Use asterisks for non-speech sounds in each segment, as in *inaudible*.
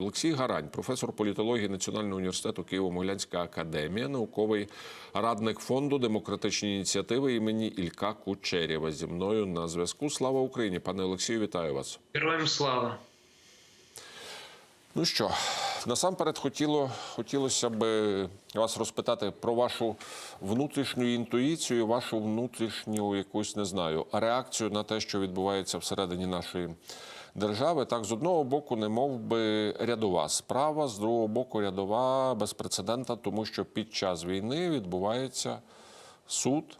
Олексій Гарань, професор політології Національного університету Києво-Могилянська академія, науковий радник фонду демократичні ініціативи імені Ілька Кучерєва. Зі мною на зв'язку. Слава Україні, пане Олексію, вітаю вас. Героям слава. Ну що, насамперед хотіло, хотілося б вас розпитати про вашу внутрішню інтуїцію, вашу внутрішню якусь не знаю, реакцію на те, що відбувається всередині нашої держави. Так, з одного боку, не мов би рядова справа, з другого боку, рядова безпрецедентна, тому що під час війни відбувається суд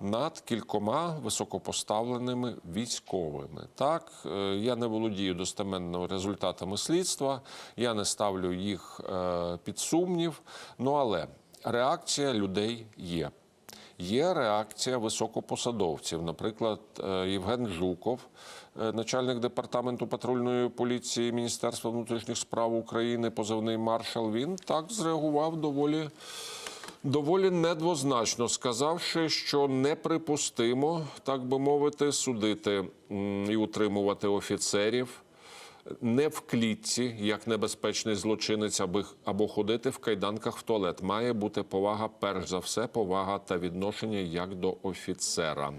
над кількома високопоставленими військовими. Так, е, я не володію достеменно результатами слідства, я не ставлю їх е, під сумнів. Ну але реакція людей є. Є реакція високопосадовців. Наприклад, е, Євген Жуков, начальник департаменту патрульної поліції Міністерства внутрішніх справ України, позивний маршал. Він так зреагував доволі доволі недвозначно, сказавши, що неприпустимо, так би мовити, судити і утримувати офіцерів не в клітці, як небезпечний злочинець, або ходити в кайданках в туалет. Має бути повага, перш за все, повага та відношення як до офіцера.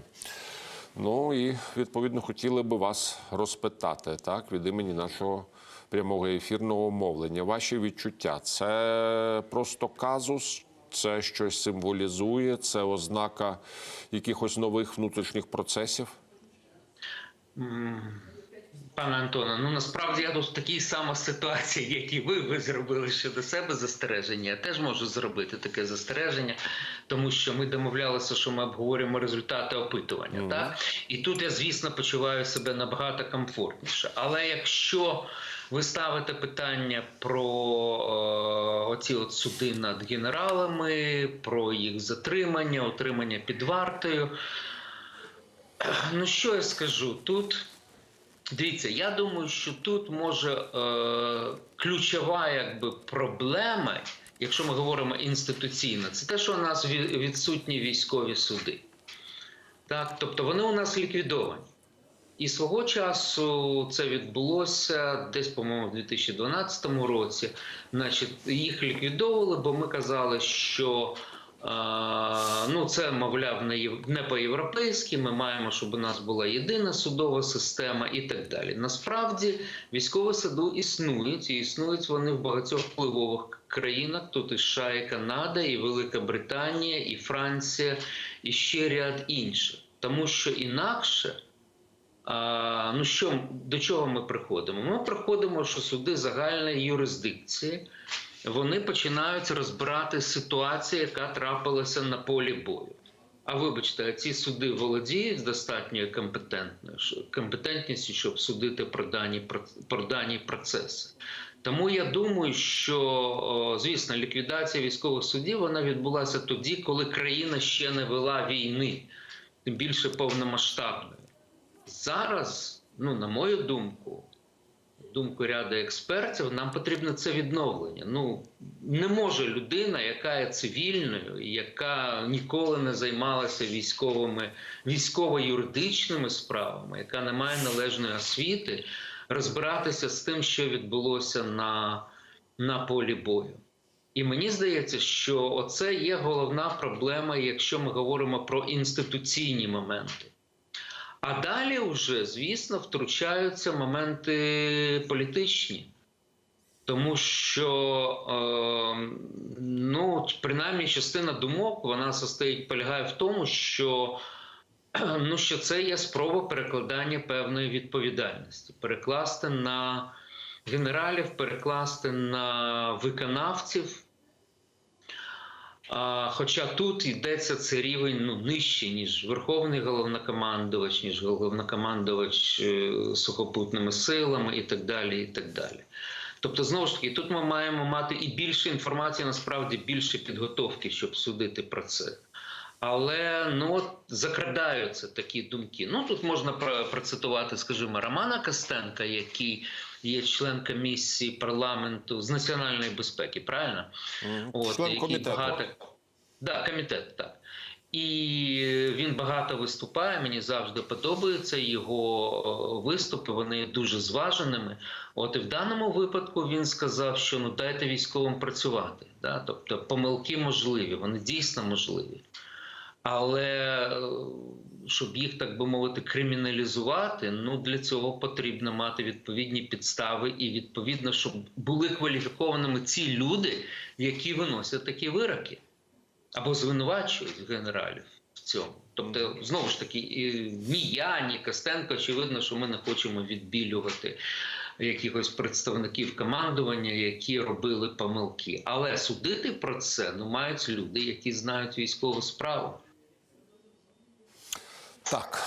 Ну і відповідно хотіли би вас розпитати так від імені нашого прямого ефірного мовлення. Ваші відчуття це просто казус, це щось символізує, це ознака якихось нових внутрішніх процесів. Пане Антоне, ну насправді я тут в такій самій ситуації, як і ви, ви зробили щодо себе застереження. Я теж можу зробити таке застереження, тому що ми домовлялися, що ми обговорюємо результати опитування. Мгм. Так? І тут я, звісно, почуваю себе набагато комфортніше. Але якщо ви ставите питання про е, оці от суди над генералами, про їх затримання, отримання під вартою. Ну що я скажу? Тут дивіться, я думаю, що тут може е, ключова якби проблема, якщо ми говоримо інституційно, це те, що у нас відсутні військові суди. Так, тобто вони у нас ліквідовані. І свого часу це відбулося десь, по-моєму, в 2012 році. Значить, їх ліквідовували, бо ми казали, що ну, це, мовляв, не, єв- не по-європейськи. Ми маємо, щоб у нас була єдина судова система і так далі. Насправді військові суди існують, і існують вони в багатьох впливових країнах. Тут і США, і Канада, і Велика Британія, і Франція, і ще ряд інших. Тому що інакше. Ну що до чого ми приходимо? Ми приходимо, що суди загальної юрисдикції вони починають розбирати ситуацію, яка трапилася на полі бою. А вибачте, ці суди володіють достатньою компетентністю, щоб судити про дані, про дані процеси. Тому я думаю, що звісно, ліквідація військових судів вона відбулася тоді, коли країна ще не вела війни, тим більше повномасштабної. Зараз, ну на мою думку, думку ряду експертів, нам потрібно це відновлення. Ну не може людина, яка є цивільною, яка ніколи не займалася військовими військово-юридичними справами, яка не має належної освіти, розбиратися з тим, що відбулося на, на полі бою. І мені здається, що оце є головна проблема, якщо ми говоримо про інституційні моменти. А далі вже, звісно, втручаються моменти політичні. Тому що, е, ну, принаймні, частина думок вона состоїть, полягає в тому, що, *clears throat* ну, що це є спроба перекладання певної відповідальності, перекласти на генералів, перекласти на виконавців. Хоча тут йдеться це рівень ну, нижче, ніж Верховний головнокомандувач, ніж головнокомандувач е, сухопутними силами і так далі. і так далі. Тобто, знову ж таки, тут ми маємо мати і більше інформації, насправді більше підготовки, щоб судити про це. Але ну от закрадаються такі думки. Ну тут можна процитувати, скажімо, Романа Костенка, який є член комісії парламенту з національної безпеки, правильно? От, Член комітету. багато... Да, комітет, так. І він багато виступає. Мені завжди подобаються його е, виступи. Вони є дуже зваженими. От і в даному випадку він сказав, що ну дайте військовим працювати. Да? Тобто помилки можливі, вони дійсно можливі. Але е, щоб їх, так би мовити, криміналізувати, ну для цього потрібно мати відповідні підстави і відповідно, щоб були кваліфікованими ці люди, які виносять такі вироки або звинувачують генералів в цьому. Тобто, знову ж таки, і ні я, ні Костенко, очевидно, що ми не хочемо відбілювати якихось представників командування, які робили помилки. Але судити про це ну мають люди, які знають військову справу. Так.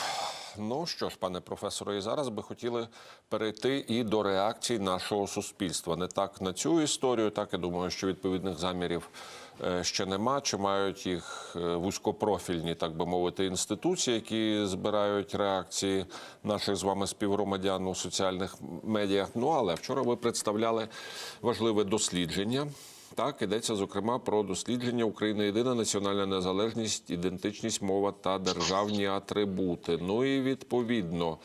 Ну що ж, пане професоре, і зараз би хотіли перейти і до реакцій нашого суспільства. Не так на цю історію, так я думаю, що відповідних замірів е, ще нема. Чи мають їх е, вузькопрофільні, так би мовити, інституції, які збирають реакції наших з вами співгромадян у соціальних медіях. Ну але вчора ви представляли важливе дослідження. Так, йдеться зокрема про дослідження України єдина національна незалежність, ідентичність, мова та державні атрибути. Ну і відповідно,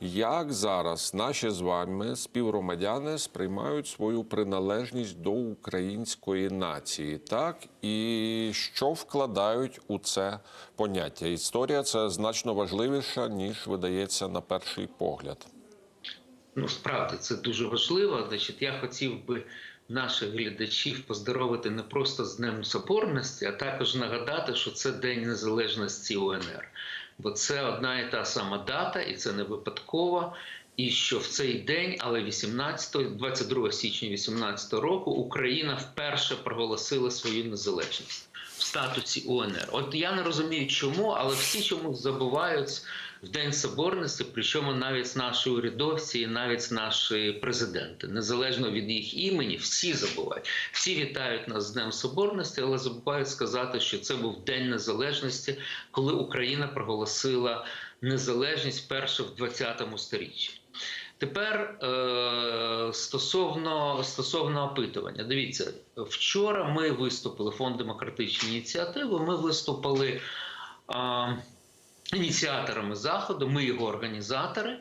як зараз наші з вами співгромадяни сприймають свою приналежність до української нації, так і що вкладають у це поняття? Історія це значно важливіша ніж видається на перший погляд. Ну, справді це дуже важливо. Значить, я хотів би наших глядачів поздоровити не просто з Днем Соборності, а також нагадати, що це День Незалежності УНР. Бо це одна і та сама дата, і це не випадково. І що в цей день, але 18, 22 січня 18 року, Україна вперше проголосила свою незалежність статусі УНР. От я не розумію, чому, але всі чомусь забувають в День Соборності, причому навіть наші урядовці, і навіть наші президенти, незалежно від їх імені, всі забувають. Всі вітають нас з Днем Соборності, але забувають сказати, що це був День Незалежності, коли Україна проголосила незалежність вперше в 20-му сторіччі. Тепер е, стосовно стосовно опитування, дивіться, вчора ми виступили фонд демократичної ініціативи. Ми виступили е, ініціаторами заходу, ми його організатори.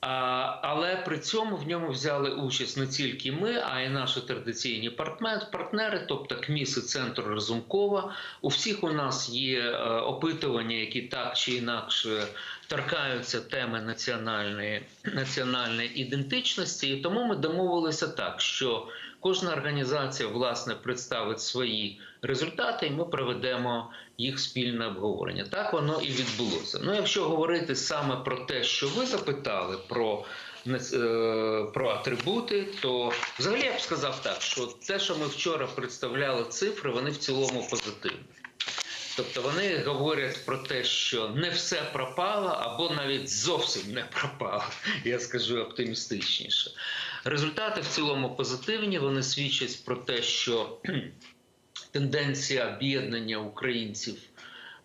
Але при цьому в ньому взяли участь не тільки ми, а й наші традиційні партнер- партнери, тобто КМІС і Центр Разумкова. У всіх у нас є е, опитування, які так чи інакше торкаються теми національної, національної ідентичності. І тому ми домовилися так, що кожна організація власне представить свої результати, і ми проведемо їх спільне обговорення. Так воно і відбулося. Ну, якщо говорити саме про те, що ви запитали про. е, Про атрибути, то взагалі я б сказав так, що те, що ми вчора представляли цифри, вони в цілому позитивні. Тобто вони говорять про те, що не все пропало, або навіть зовсім не пропало. Я скажу оптимістичніше. Результати в цілому позитивні. Вони свідчать про те, що *clears throat* тенденція об'єднання українців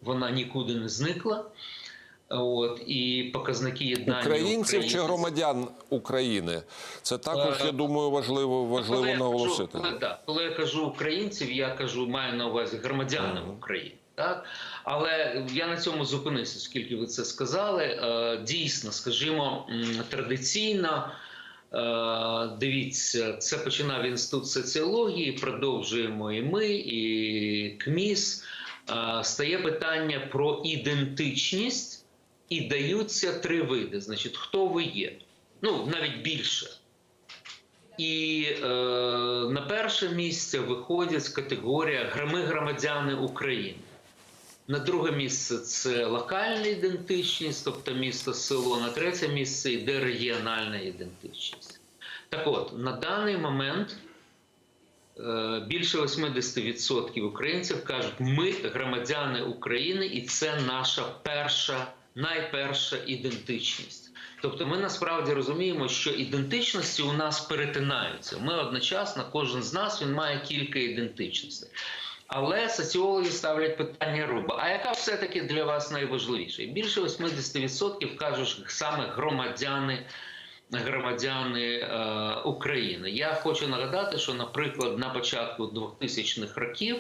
вона нікуди не зникла. От і показники єднання Українців чи громадян України? Це також, Е, я думаю, важливо важливо коли я. Кажу, коли, да, коли я кажу українців, я кажу, маю на увазі громадянам України. Так? Але я на цьому зупинився, оскільки ви це сказали. Е, Дійсно, скажімо, традиційно. Е, Дивіться, це починав інститут соціології, продовжуємо і ми, і КМІС. Е, Стає питання про ідентичність, і даються три види. Значить, хто ви є? Ну, навіть більше. І е, на перше місце виходить категорія «Гра- ми громадяни України. На друге місце це локальна ідентичність, тобто місто село. На третє місце йде регіональна ідентичність. Так от, на даний момент е, більше 80% українців кажуть, ми громадяни України, і це наша перша, найперша ідентичність. Тобто ми насправді розуміємо, що ідентичності у нас перетинаються. Ми одночасно, кожен з нас він має кілька ідентичностей. Але соціологи ставлять питання руба. А яка все-таки для вас найважливіша? Більше 80% кажуть саме громадяни, громадяни е, України. Я хочу нагадати, що, наприклад, на початку 2000-х років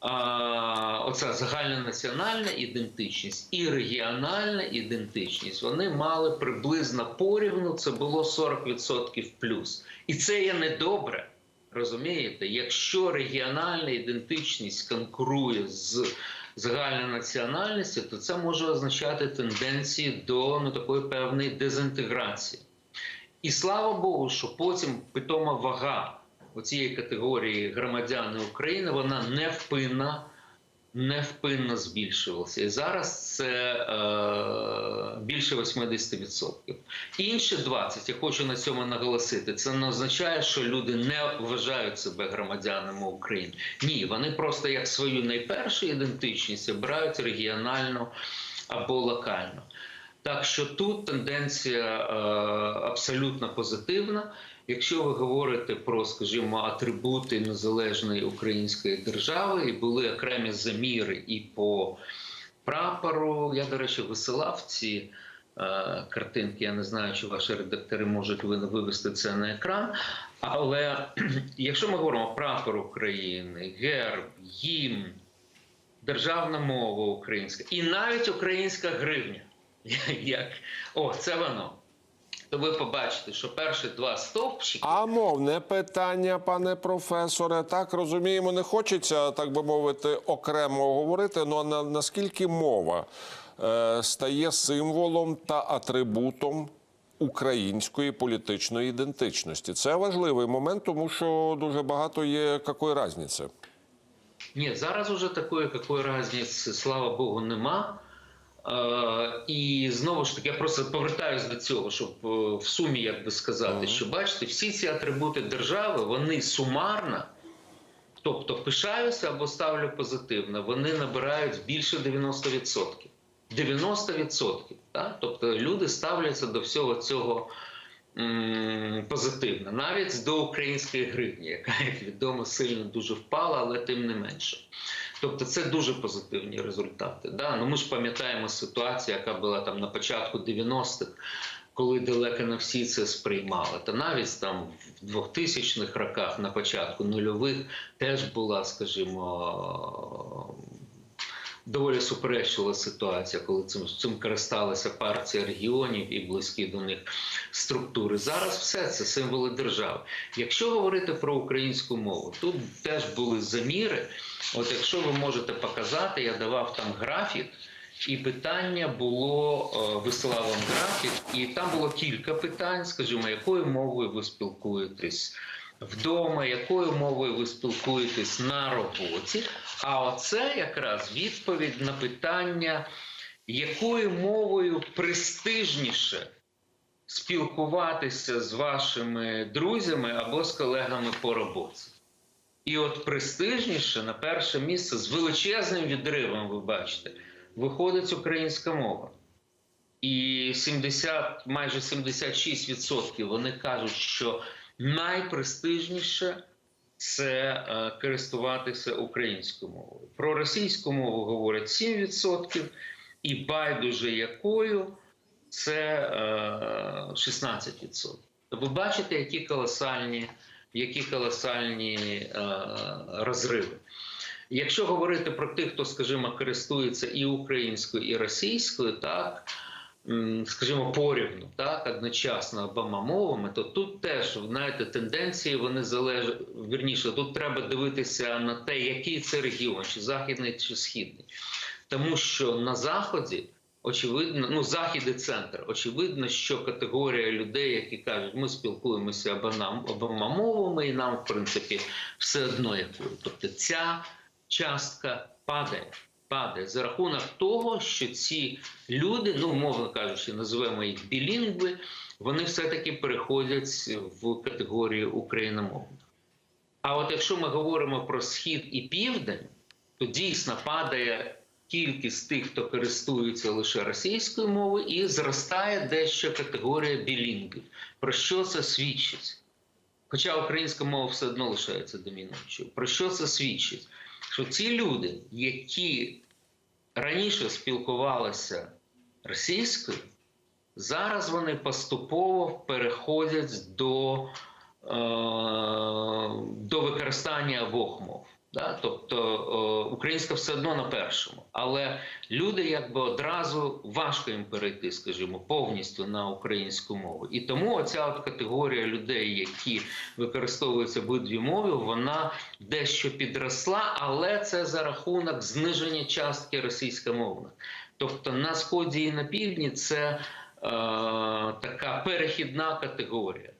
а, оця загальнонаціональна ідентичність і регіональна ідентичність вони мали приблизно порівну, це було 40% плюс. І це є недобре. Розумієте, якщо регіональна ідентичність конкурує з загальнонаціональністю, то це може означати тенденції до ну, такої певної дезінтеграції. І слава Богу, що потім питома вага цієї категорії громадяни України вона невпинна, невпинно збільшувалася. І зараз це е, більше 80%. Інші 20, я хочу на цьому наголосити, це не означає, що люди не вважають себе громадянами України. Ні, вони просто як свою найпершу ідентичність обирають регіональну або локальну. Так що тут тенденція е, абсолютно позитивна. Якщо ви говорите про, скажімо, атрибути незалежної української держави, і були окремі заміри і по прапору, я, до речі, висилав ці е, картинки. Я не знаю, чи ваші редактори можуть ви- вивести це на екран. Але *clears throat* якщо ми говоримо прапор України, герб, гімн, державна мова українська і навіть українська гривня, *laughs* як о, це воно. То ви побачите, що перші два стовпчики А мовне питання, пане професоре, так розуміємо, не хочеться, так би мовити, окремо говорити. Ну а на, наскільки мова е, стає символом та атрибутом української політичної ідентичності? Це важливий момент, тому що дуже багато є якої різниці. Ні, зараз уже такої якої різниці, слава Богу, нема. Е, і знову ж таки, я просто повертаюсь до цього, щоб е, в сумі як би сказати, що бачите, всі ці атрибути держави, вони сумарно, тобто пишаюся або ставлю позитивно, вони набирають більше 90%. 90%. Так? Тобто люди ставляться до всього цього м, позитивно, навіть до української гривні, яка, як відомо, сильно дуже впала, але тим не менше. Тобто це дуже позитивні результати. Да? Ну, ми ж пам'ятаємо ситуацію, яка була там на початку 90-х, коли далеко не всі це сприймали. Та навіть там в 2000-х роках, на початку нульових, теж була, скажімо, доволі суперечлива ситуація, коли цим, цим користалася партія регіонів і близькі до них структури. Зараз все це символи держави. Якщо говорити про українську мову, тут теж були заміри. От якщо ви можете показати, я давав там графік. І питання було е, висилав вам графік, і там було кілька питань. Скажімо, якою мовою ви спілкуєтесь вдома, якою мовою ви спілкуєтесь на роботі. А оце якраз відповідь на питання, якою мовою престижніше спілкуватися з вашими друзями або з колегами по роботі. І от престижніше на перше місце з величезним відривом, ви бачите, виходить українська мова. І 70, майже 76% вони кажуть, що найпрестижніше це е, користуватися українською мовою. Про російську мову говорять 7%, і байдуже якою це е, 16%. Ви бачите, які колосальні, які колосальні е, розриви. Якщо говорити про тих, хто, скажімо, користується і українською, і російською, так скажімо, порівну, так одночасно обома мовами, то тут теж знаєте, тенденції вони залежать вірніше. Тут треба дивитися на те, який це регіон, чи західний, чи східний, тому що на заході. Очевидно, ну захід і центр. Очевидно, що категорія людей, які кажуть, ми спілкуємося обома, обома мовами, і нам, в принципі, все одно якою. Тобто ця частка падає. Падає за рахунок того, що ці люди, ну мовно кажучи, називаємо їх білінгви, вони все-таки переходять в категорію україномовних. А от якщо ми говоримо про схід і південь, то дійсно падає кількість тих, хто користується лише російською мовою, і зростає дещо категорія білінгів. Про що це свідчить? Хоча українська мова все одно лишається домінуючою. Про що це свідчить? Що ці люди, які раніше спілкувалися російською, зараз вони поступово переходять до, е, до використання обох мов. Да? Тобто е, українська все одно на першому. Але люди якби одразу важко їм перейти, скажімо, повністю на українську мову. І тому оця от категорія людей, які використовуються обидві мови, вона дещо підросла, але це за рахунок зниження частки російськомовних. Тобто на сході і на півдні це е, така перехідна категорія.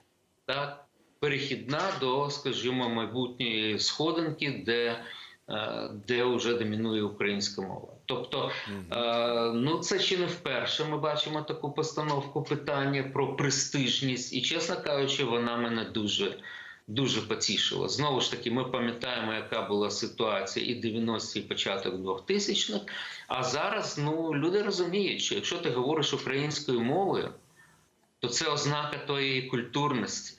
Так? Перехідна до, скажімо, майбутньої сходинки, де, е, де вже домінує українська мова. Тобто, е, ну це ще не вперше. Ми бачимо таку постановку питання про престижність, і чесно кажучи, вона мене дуже. Дуже потішила. Знову ж таки, ми пам'ятаємо, яка була ситуація і 90-ті, і початок 2000-х. А зараз ну люди розуміють, що якщо ти говориш українською мовою, то це ознака твоєї культурності.